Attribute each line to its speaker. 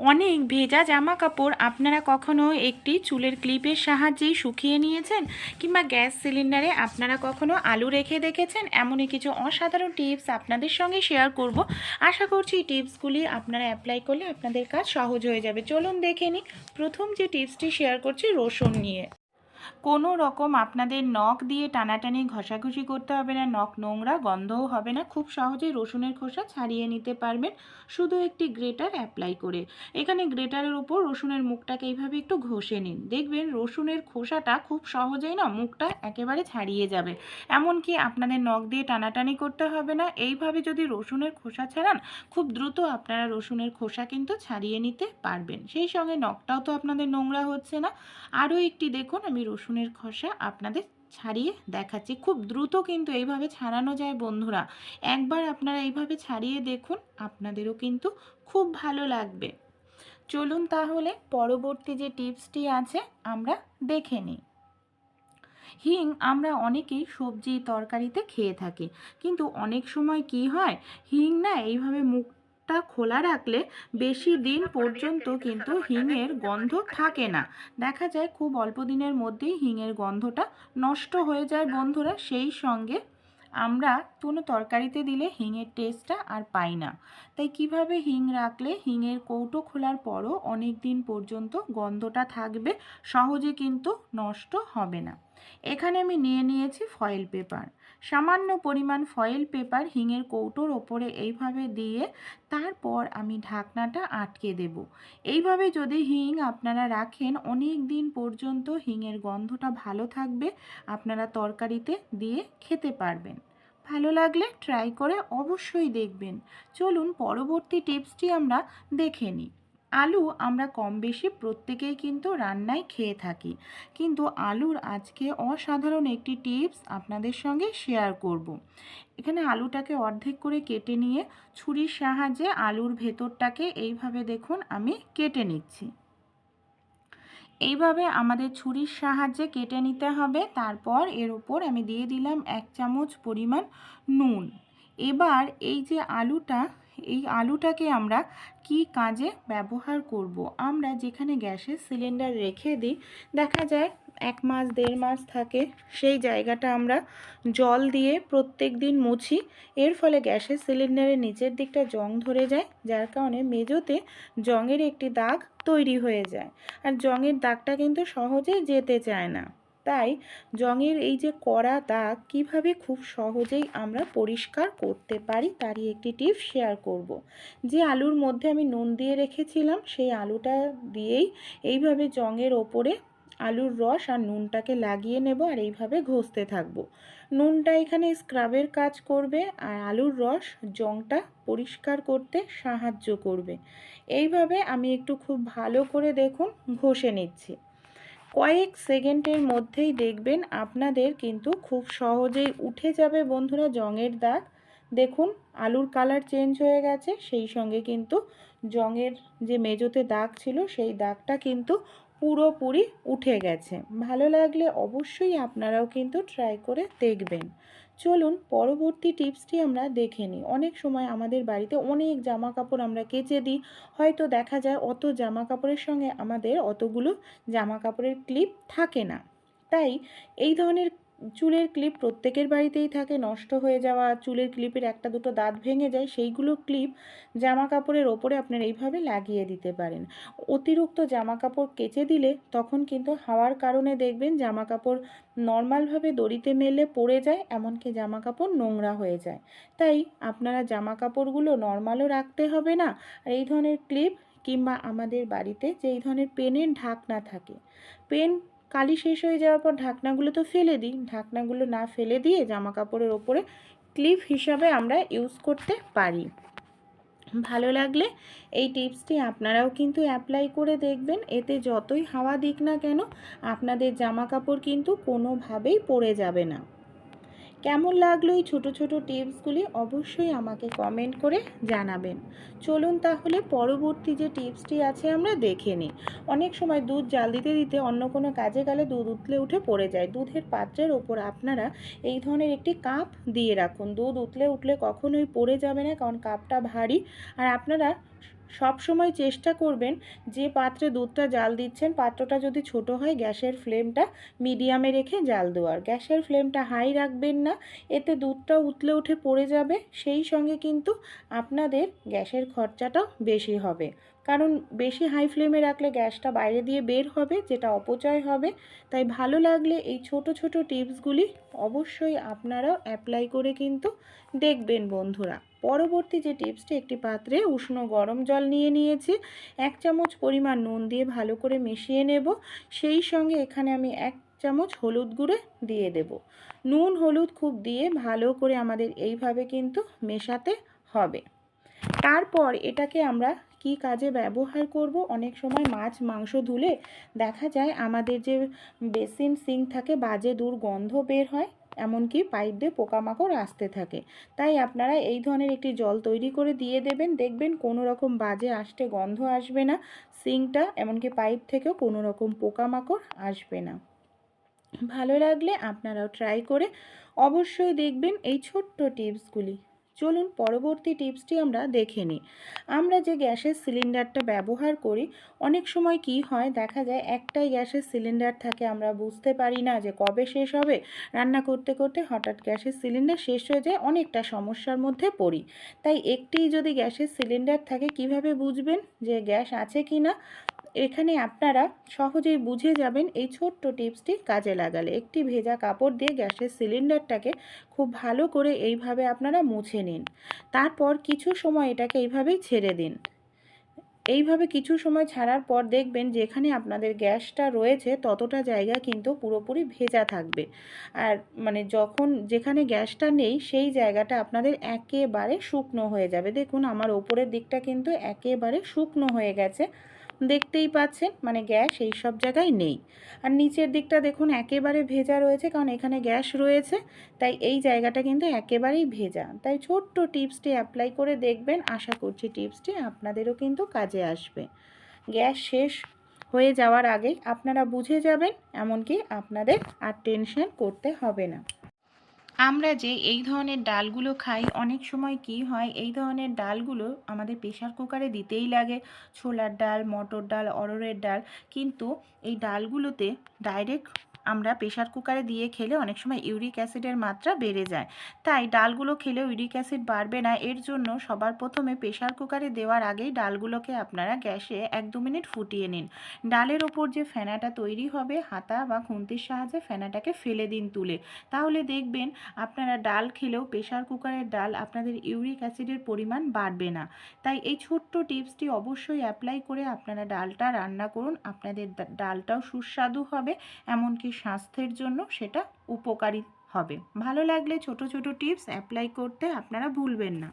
Speaker 1: অনেক ভেজা জামা কাপড় আপনারা কখনো একটি চুলের ক্লিপের সাহায্যেই শুকিয়ে নিয়েছেন? কিংবা গ্যাস সিলিন্ডারে আপনারা কখনো আলু রেখে দেখেছেন? এমনই কিছু অসাধারণ টিপস আপনাদের সঙ্গে শেয়ার করব। আশা করছি এই টিপসগুলি আপনারা অ্যাপ্লাই করলে আপনাদের কাজ সহজ হয়ে যাবে। চলুন দেখে নিই। প্রথম যে টিপসটি শেয়ার করছি রসুন নিয়ে। কোনো রকম আপনাদের নখ দিয়ে টানাটানি ঘষাঘষি করতে হবে না, নখ নোংরা গন্ধও হবে না, খুব সহজেই রসুনের খোসা ছাড়িয়ে নিতে পারবেন। শুধু একটি গ্রেটার অ্যাপ্লাই করে। এখানে গ্রেটারের উপর রসুনের মুখটাকে এইভাবে একটু ঘষে নিন। দেখবেন রসুনের খোসাটা খুব সহজেই না মুখটা একেবারে ছাড়িয়ে যাবে। এমনকি আপনাদের নখ দিয়ে টানাটানি করতে হবে না, এইভাবে যদি রসুনের খোসা ছাড়ান, খুব দ্রুত আপনারা রসুনের খোসা কিন্তু ছাড়িয়ে নিতে পারবেন। সেই সঙ্গে নখটাও তো আপনাদের নোংরা হচ্ছে না। আরও একটি দেখুন, আমি রসুনের খোসা আপনাদের ছাড়িয়ে দেখাচ্ছি। খুব দ্রুত কিন্তু এইভাবে ছাড়ানো যায় বন্ধুরা। একবার আপনারা এইভাবে ছাড়িয়ে দেখুন, আপনাদেরও কিন্তু খুব ভালো লাগবে। চলুন তাহলে পরবর্তী যে টিপসটি আছে, আমরা দেখে নিই। হিং আমরা অনেকেই সবজি তরকারিতে খেয়ে থাকি, কিন্তু অনেক সময় কি হয়, হিং না এইভাবে মুখটা খোলা রাখলে বেশি দিন পর্যন্ত কিন্তু হিঙের গন্ধ থাকে না। দেখা যায় খুব অল্প দিনের মধ্যেই হিঙের গন্ধটা নষ্ট হয়ে যায় বন্ধুরা। সেই সঙ্গে আমরা কোনো তরকারিতে দিলে হিঙের টেস্টটা আর পাই না। তাই কীভাবে হিং রাখলে হিঙের কৌটো খোলার পরও অনেক দিন পর্যন্ত গন্ধটা থাকবে, সহজে কিন্তু নষ্ট হবে না। এখানে আমি নিয়ে নিয়েছি ফয়েল পেপার সামান্য পরিমাণ ফয়েল পেপার হিঙের কৌটোর ওপরে এইভাবে দিয়ে তারপর আমি ঢাকনাটা আটকে দেব। এইভাবে যদি হিং আপনারা রাখেন, অনেক দিন পর্যন্ত হিঙের গন্ধটা ভালো থাকবে, আপনারা তরকারিতে দিয়ে খেতে পারবেন। ভালো লাগলে ট্রাই করে অবশ্যই দেখবেন। চলুন পরবর্তী টিপসটি আমরা দেখে নিই। আলু আমরা কম বেশি প্রত্যেকেই কিন্তু রান্নায় খেয়ে থাকি। কিন্তু আলুর আজকে অসাধারণ একটি টিপস আপনাদের সঙ্গে শেয়ার করব। এখানে আলুটাকে অর্ধেক করে কেটে নিয়ে ছুরির সাহায্যে আলুর ভেতরটাকে এইভাবে দেখুন আমি কেটে নিচ্ছি। এইভাবে আমাদের ছুরির সাহায্যে কেটে নিতে হবে। তারপর এর ওপর আমি দিয়ে দিলাম এক চামচ পরিমাণ নুন। এবার এই যে আলুটা এই আলুটাকে আমরা কি কাজে ব্যবহার করব। আমরা যেখানে গ্যাসের সিলিন্ডার রেখে দিই, দেখা যায় এক মাস, দেড় মাস থাকে, সেই জায়গাটা আমরা জল দিয়ে প্রত্যেক দিন মুছি। এর ফলে গ্যাসের সিলিন্ডারের নিচের দিকটা জং ধরে যায়, যার কারণে মেজোতে জংয়ের একটি দাগ তৈরি হয়ে যায়। আর জংয়ের দাগটা কিন্তু সহজেই যেতে চায় না। তাই জঙের এই যে কড়া দাগ কীভাবে খুব সহজেই আমরা পরিষ্কার করতে পারি তারই একটি টিপস শেয়ার করব। যে আলুর মধ্যে আমি নুন দিয়ে রেখেছিলাম সেই আলুটা দিয়েই এইভাবে জংয়ের ওপরে আলুর রস আর নুনটাকে লাগিয়ে নেব আর এইভাবে ঘষতে থাকব। নুনটা এখানে স্ক্রাবের কাজ করবে আর আলুর রস জংটা পরিষ্কার করতে সাহায্য করবে। এইভাবে আমি একটু খুব ভালো করে দেখুন ঘষে নিচ্ছি। কয়েক সেকেন্ডের মধ্যেই দেখবেন আপনাদের কিন্তু খুব সহজেই উঠে যাবে বন্ধুরা জঙের দাগ। দেখুন, আলুর কালার চেঞ্জ হয়ে গেছে, সেই সঙ্গে কিন্তু জঙের যে মেজোতে দাগ ছিল, সেই দাগটা কিন্তু পুরোপুরি উঠে গেছে। ভালো লাগলে অবশ্যই আপনারাও কিন্তু ট্রাই করে দেখবেন। চলুন পরবর্তী টিপসটি আমরা দেখে নিই। অনেক সময় আমাদের বাড়িতে অনেক জামা কাপড় আমরা কেচে দিই। হয়তো দেখা যায় অত জামা কাপড়ের সঙ্গে আমাদের অতগুলো জামা কাপড়ের ক্লিপ থাকে না। তাই এই ধরনের চুলের ক্লিপ প্রত্যেকের বাড়িতেই থাকে, নষ্ট হয়ে যাওয়া চুলের ক্লিপের একটা দুটো দাঁত ভেঙে যায়, সেইগুলো ক্লিপ জামা কাপড়ের ওপরে আপনারা এইভাবে লাগিয়ে দিতে পারেন। অতিরিক্ত জামা কাপড় কেচে দিলে তখন কিন্তু হাওয়ার কারণে দেখবেন জামা কাপড় নর্মালভাবে দড়িতে মেলে পড়ে যায়, এমনকি জামা কাপড় নোংরা হয়ে যায়। তাই আপনারা জামা কাপড়গুলো নর্মালও রাখতে হবে না, আর এই ধরনের ক্লিপ কিংবা আমাদের বাড়িতে যেই ধরনের পেনের ঢাকনা থাকে, পেন কালি শেষ হয়ে যাওয়ার পর ঢাকনাগুলো তো ফেলে দিই। ঢাকনাগুলো না ফেলে দিয়ে জামা কাপড়ের ওপরে ক্লিপ হিসাবে আমরা ইউজ করতে পারি। ভালো লাগলে এই টিপসটি আপনারাও কিন্তু অ্যাপ্লাই করে দেখবেন। এতে যতই হাওয়া দিক না কেন, আপনাদের জামা কাপড় কিন্তু কোনোভাবেই পড়ে যাবে না। কেমন লাগল এই ছোটো ছোটো টিপসগুলি অবশ্যই আমাকে কমেন্ট করে জানাবেন। চলুন তাহলে পরবর্তী যে টিপসটি আছে আমরা দেখে নিই। অনেক সময় দুধ জাল দিতে দিতে অন্য কোনো কাজে গেলে দুধ উতলে উঠে পড়ে যায়। দুধের পাত্রের ওপর আপনারা এই ধরনের একটি কাপ দিয়ে রাখুন। দুধ উতলে উঠলে কখনোই পড়ে যাবে না কারণ কাপটা ভারী। আর আপনারা সব সময় চেষ্টা করবেন যে পাত্রে দুধটা জাল দিচ্ছেন, পাত্রটা যদি ছোট হয় গ্যাসের ফ্লেমটা মিডিয়ামে রেখে জাল দেওয়ার। গ্যাসের ফ্লেমটা হাই রাখবেন না, এতে দুধটা উতলে উঠে পড়ে যাবে, সেই সঙ্গে কিন্তু আপনাদের গ্যাসের খরচাটাও বেশি হবে। কারণ বেশি হাই ফ্লেমে রাখলে গ্যাসটা বাইরে দিয়ে বের হবে, যেটা অপচয় হবে। তাই ভালো লাগলে এই ছোট ছোট টিপসগুলি অবশ্যই আপনারাও অ্যাপ্লাই করে কিন্তু দেখবেন বন্ধুরা। পরবর্তী যে টিপসটি, একটি পাত্রে উষ্ণ গরম জল নিয়ে নিয়েছি, এক চামচ পরিমাণ নুন দিয়ে ভালো করে মিশিয়ে নেব, সেই সঙ্গে এখানে আমি এক চামচ হলুদ গুঁড়ে দিয়ে দেব। নুন, হলুদ, খুব দিয়ে ভালো করে আমাদের এইভাবে কিন্তু মেশাতে হবে। তারপর এটাকে আমরা কি কাজে ব্যবহার করব? অনেক সময় মাছ, মাংস ধুলে দেখা যায় আমাদের যে বেসিন সিঙ্ক থাকে, বাজে দুর্গন্ধ বের হয় এমনকি পাইপ দিয়ে পোকামাকড় আসতে থাকে। তাই আপনারা এই ধরনের একটি জল তৈরি করে দিয়ে দেবেন। দেখবেন কোনো রকম বাজে আসতে গন্ধ আসবে না সিঙ্কটা এমনকি পাইপ থেকেও কোনো রকম পোকামাকড় আসবে না। ভালো লাগলে আপনারাও ট্রাই করে অবশ্যই দেখবেন এই ছোট্ট টিপসগুলি। চলুন পরবর্তী টিপসটি আমরা দেখে নিই। আমরা যে গ্যাসের সিলিন্ডারটা ব্যবহার করি, অনেক সময় কি হয়, দেখা যায় একটাই গ্যাসের সিলিন্ডার থাকে, আমরা বুঝতে পারি না যে কবে শেষ হবে। রান্না করতে করতে হঠাৎ গ্যাসের সিলিন্ডার শেষ হয়ে যায়, অনেকটা সমস্যার মধ্যে পড়ি। তাই একটি যদি গ্যাসের সিলিন্ডার থাকে, কীভাবে বুঝবেন যে গ্যাস আছে কি না এখানে আপনারা সহজেই বুঝে যাবেন এই ছোট্ট টিপসটি কাজে লাগালে। একটি ভেজা কাপড় দিয়ে গ্যাসের সিলিন্ডারটাকে খুব ভালো করে এইভাবে আপনারা মুছে নিন। তারপর কিছু সময় এটাকে এইভাবেই ছেড়ে দিন। এইভাবে কিছু সময় ছাড়ার পর দেখবেন যেখানে আপনাদের গ্যাসটা রয়েছে ততটা জায়গা কিন্তু পুরোপুরি ভেজা থাকবে। আর মানে যখন যেখানে গ্যাসটা নেই সেই জায়গাটা আপনাদের একেবারে শুকনো হয়ে যাবে। দেখুন আমার ওপরের দিকটা কিন্তু একেবারে শুকনো হয়ে গেছে। দেখতেই পাচ্ছেন মানে গ্যাস এই সব জায়গায় নেই। আর নিচের দিকটা দেখুন একেবারে ভেজা রয়েছে, কারণ এখানে গ্যাস রয়েছে, তাই এই জায়গাটা কিন্তু একেবারেই ভেজা। তাই ছোট্ট টিপসটি অ্যাপ্লাই করে দেখবেন, আশা করছি টিপসটি আপনাদেরও কিন্তু কাজে আসবে। গ্যাস শেষ হয়ে যাওয়ার আগেই আপনারা বুঝে যাবেন, এমনকি আপনাদের আর টেনশন করতে হবে না। আমরা যে এই ধরনের ডালগুলো খাই, অনেক সময় কি হয়, এই ধরনের ডালগুলো আমাদের প্রেশার কুকারে দিতেই লাগে। ছোলার ডাল, মটর ডাল অরড়ের ডাল। কিন্তু এই ডালগুলোতে ডাইরেক্ট আমরা প্রেশার কুকারে দিয়ে খেলে অনেক সময় ইউরিক অ্যাসিডের মাত্রা বেড়ে যায়। তাই ডালগুলো খেলে ইউরিক অ্যাসিড বাড়বে না, এর জন্য সবার প্রথমে প্রেশার কুকারে দেওয়ার আগেই ডালগুলোকে আপনারা গ্যাসে এক দু মিনিট ফুটিয়ে নিন। ডালের ওপর যে ফেনাটা তৈরি হবে, হাতা বা খুন্তির সাহায্যে ফেনাটাকে ফেলে দিন তুলে। তাহলে দেখবেন আপনারা ডাল খেলেও প্রেশার কুকারের ডাল আপনাদের ইউরিক অ্যাসিডের পরিমাণ বাড়বে না। তাই এই ছোট্ট টিপসটি অবশ্যই অ্যাপ্লাই করে আপনারা ডালটা রান্না করুন। আপনাদের ডালটাও সুস্বাদু হবে, এমনকি স্বাস্থ্যের জন্য সেটা উপকারী হবে। ভালো লাগলে ছোট ছোট টিপস অ্যাপ্লাই করতে আপনারা ভুলবেন না।